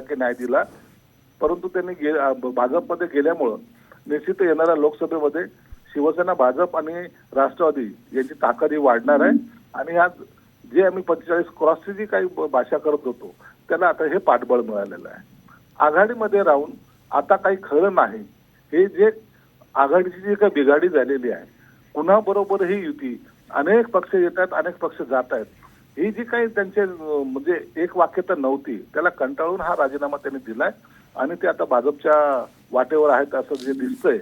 दिला की नाही दिला परंतु त्यांनी गे- भाजपमध्ये गेल्यामुळं निश्चित येणाऱ्या लोकसभेमध्ये शिवसेना भाजप आणि राष्ट्रवादी यांची ताकद ही वाढणार आहे. आणि आज जे आम्ही पंचेचाळीस क्रॉसची जी काही भाषा करत होतो त्याला आता हे पाठबळ मिळालेलं आहे. आघाडीमध्ये राहून आता काही खरं नाही हे जे आघाडीची जी काही बिघाडी झालेली आहे कुणाबरोबर ही युती अनेक पक्ष येत आहेत अनेक पक्ष जात आहेत. ही जी काही त्यांचे म्हणजे एक वाक्यता नव्हती त्याला कंटाळून हा राजीनामा त्यांनी दिलाय आणि ते आता भाजपच्या वाटेवर आहेत असं जे दिसतंय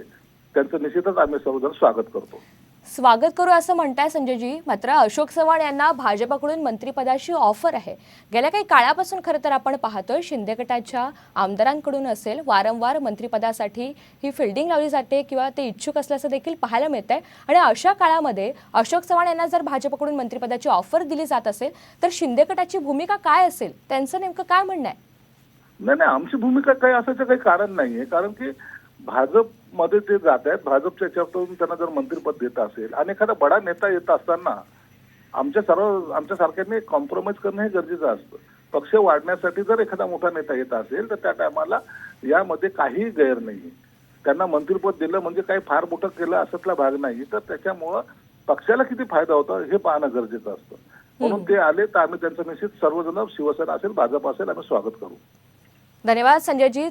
त्यांचं निश्चितच आम्ही सर्वजण स्वागत करतो. स्वागत करू असं म्हणताय संजयजी. मात्र अशोक चव्हाण यांना भाजपकडून मंत्रिपदाची ऑफर आहे. गेल्या काही काळापासून खरं तर आपण पाहतोय शिंदे गटाच्या आमदारांकडून असेल वारंवार मंत्रिपदासाठी ही फिल्डिंग लावली जाते किंवा ते इच्छुक असल्याचं देखील पाहायला मिळत आहे आणि अशा काळामध्ये अशोक चव्हाण यांना जर भाजपकडून मंत्रिपदाची ऑफर दिली जात असेल तर शिंदे गटाची भूमिका काय असेल? त्यांचं नेमकं काय म्हणणं आहे? नाही नाही आमची भूमिका काही असायचं काही कारण नाहीये. कारण की भाजपमध्ये ते जात आहेत. भाजपच्या याच्यातून त्यांना जर मंत्रिपद देत असेल आणि एखादा बडा नेता येत असताना आमच्या सर्व आमच्या सारख्यांनी कॉम्प्रोमाइज करणं हे गरजेचं असतं. पक्ष वाढण्यासाठी जर एखादा मोठा नेता येत असेल तर त्या टायमाला यामध्ये काहीही गैर नाही त्यांना मंत्रिपद दिलं म्हणजे काही फार मोठं केलं असतला भाग नाही तर त्याच्यामुळं पक्षाला किती फायदा होता हे पाहणं गरजेचं असतं. म्हणून ते आले तर आम्ही त्यांचं निश्चित सर्वजण शिवसेना असेल भाजप असेल आम्ही स्वागत करू. धन्यवाद संजयजी.